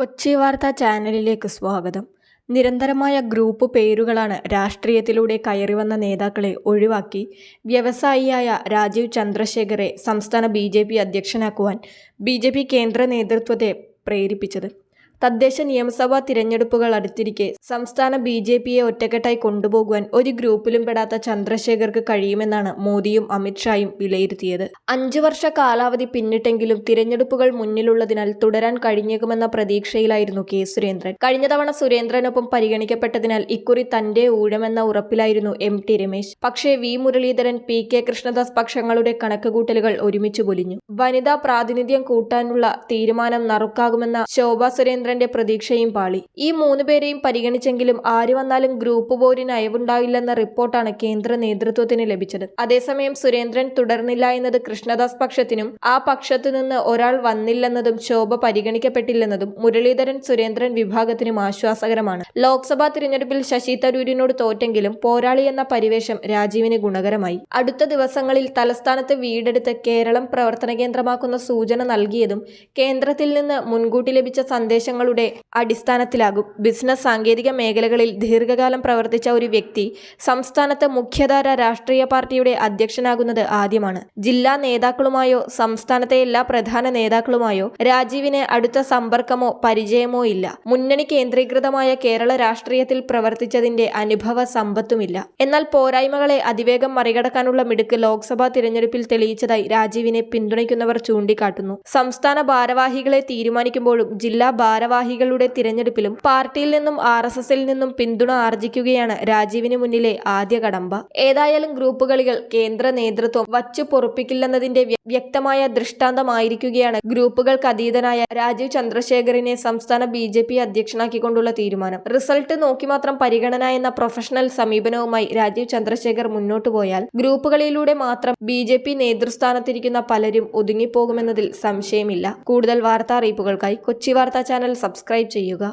കൊച്ചി വാർത്താ ചാനലിലേക്ക് സ്വാഗതം. നിരന്തരമായ ഗ്രൂപ്പ് പേരുകളാണ് രാഷ്ട്രീയത്തിലൂടെ കയറിവന്ന നേതാക്കളെ ഒഴിവാക്കി വ്യവസായിയായ രാജീവ് ചന്ദ്രശേഖരെ സംസ്ഥാന ബി അധ്യക്ഷനാക്കുവാൻ ബി കേന്ദ്ര നേതൃത്വത്തെ പ്രേരിപ്പിച്ചത്. തദ്ദേശ നിയമസഭാ തിരഞ്ഞെടുപ്പുകൾ അടുത്തിരിക്കെ സംസ്ഥാന ബി ജെ പിയെ ഒറ്റക്കെട്ടായി കൊണ്ടുപോകുവാൻ ഒരു ഗ്രൂപ്പിലും പെടാത്ത ചന്ദ്രശേഖർക്ക് കഴിയുമെന്നാണ് മോദിയും അമിത്ഷായും വിലയിരുത്തിയത്. അഞ്ചു വർഷ കാലാവധി പിന്നിട്ടെങ്കിലും തിരഞ്ഞെടുപ്പുകൾ മുന്നിലുള്ളതിനാൽ തുടരാൻ കഴിഞ്ഞേക്കുമെന്ന പ്രതീക്ഷയിലായിരുന്നു കെ സുരേന്ദ്രൻ. കഴിഞ്ഞ തവണ സുരേന്ദ്രനൊപ്പം പരിഗണിക്കപ്പെട്ടതിനാൽ ഇക്കുറി തന്റെ ഊഴമെന്ന ഉറപ്പിലായിരുന്നു എം ടി രമേശ്. പക്ഷേ V Muraleedharan P K Krishnadas പക്ഷങ്ങളുടെ കണക്കുകൂട്ടലുകൾ ഒരുമിച്ച് പൊലിഞ്ഞു. വനിതാ പ്രാതിനിധ്യം കൂട്ടാനുള്ള തീരുമാനം നറുക്കാകുമെന്ന ശോഭാ സുരേന്ദ്രന്റെ പ്രതീക്ഷയും പാളി. ഈ മൂന്ന് പേരെയും പരിഗണിച്ചെങ്കിലും ആര് വന്നാലും ഗ്രൂപ്പ് പോരിന് അയവുണ്ടാവില്ലെന്ന റിപ്പോർട്ടാണ് കേന്ദ്ര നേതൃത്വത്തിന് ലഭിച്ചത്. അതേസമയം സുരേന്ദ്രൻ തുടർന്നില്ല എന്നത് കൃഷ്ണദാസ് പക്ഷത്തിനും ആ പക്ഷത്തു നിന്ന് ഒരാൾ വന്നില്ലെന്നതും ശോഭ പരിഗണിക്കപ്പെട്ടില്ലെന്നതും മുരളീധരൻ സുരേന്ദ്രൻ വിഭാഗത്തിനും ആശ്വാസകരമാണ്. ലോക്സഭാ തിരഞ്ഞെടുപ്പിൽ ശശി തരൂരിനോട് തോറ്റെങ്കിലും പോരാളി എന്ന പരിവേഷം രാജീവിന് ഗുണകരമായി. അടുത്ത ദിവസങ്ങളിൽ തലസ്ഥാനത്ത് വീടെടുത്ത് കേരളം പ്രവർത്തന കേന്ദ്രമാക്കുന്ന സൂചന നൽകിയതും കേന്ദ്രത്തിൽ നിന്ന് മുൻകൂട്ടി ലഭിച്ച സന്ദേശങ്ങളുടെ അടിസ്ഥാനത്തിലാകും. ബിസിനസ് സാങ്കേതിക മേഖലകളിൽ ദീർഘകാലം പ്രവർത്തിച്ച ഒരു വ്യക്തി സംസ്ഥാനത്ത് മുഖ്യധാര രാഷ്ട്രീയ പാർട്ടിയുടെ അധ്യക്ഷനാകുന്നത് ആദ്യമാണ്. ജില്ലാ നേതാക്കളുമായോ സംസ്ഥാനത്തെ എല്ലാ പ്രധാന നേതാക്കളുമായോ രാജീവിന് അടുത്ത സമ്പർക്കമോ പരിചയമോ ഇല്ല. മുന്നണി കേന്ദ്രീകൃതമായ കേരള രാഷ്ട്രീയത്തിൽ പ്രവർത്തിച്ചതിന്റെ അനുഭവ സമ്പത്തുമില്ല. എന്നാൽ പോരായ്മകളെ അതിവേഗം മറികടക്കാനുള്ള മിടുക്ക് ലോക്സഭാ തിരഞ്ഞെടുപ്പിൽ തെളിയിച്ചതായി രാജീവിനെ പിന്തുണയ്ക്കുന്നവർ ചൂണ്ടിക്കാട്ടുന്നു. സംസ്ഥാന ഭാരവാഹികളെ തീരുമാനിക്കുമ്പോഴും ജില്ലാ ഭാരവാഹികളുടെ തിരഞ്ഞെടുപ്പിലും പാർട്ടിയിൽ നിന്നും ആർ എസ് എസിൽ നിന്നും പിന്തുണ ആർജിക്കുകയാണ് രാജീവിന് മുന്നിലെ ആദ്യ കടമ്പ. ഏതായാലും ഗ്രൂപ്പ് കളികൾ കേന്ദ്ര നേതൃത്വം വച്ചു പൊറുപ്പിക്കില്ലെന്നതിന്റെ വ്യക്തമായ ദൃഷ്ടാന്തമായിരിക്കുകയാണ് ഗ്രൂപ്പുകൾക്ക് അതീതനായ രാജീവ് ചന്ദ്രശേഖറിനെ സംസ്ഥാന ബി ജെ പി അധ്യക്ഷനാക്കിക്കൊണ്ടുള്ള തീരുമാനം. റിസൾട്ട് നോക്കി മാത്രം പരിഗണന എന്ന പ്രൊഫഷണൽ സമീപനവുമായി രാജീവ് ചന്ദ്രശേഖർ മുന്നോട്ടു പോയാൽ ഗ്രൂപ്പുകളിലൂടെ മാത്രം ബി ജെ പി നേതൃസ്ഥാനത്തിരിക്കുന്ന പലരും ഒതുങ്ങിപ്പോകുമെന്നതിൽ സംശയമില്ല. കൂടുതൽ വാർത്താ അറിയിപ്പുകൾക്കായി കൊച്ചി വാർത്താ ചാനൽ സബ്സ്ക്രൈബ് ചെയ്യുക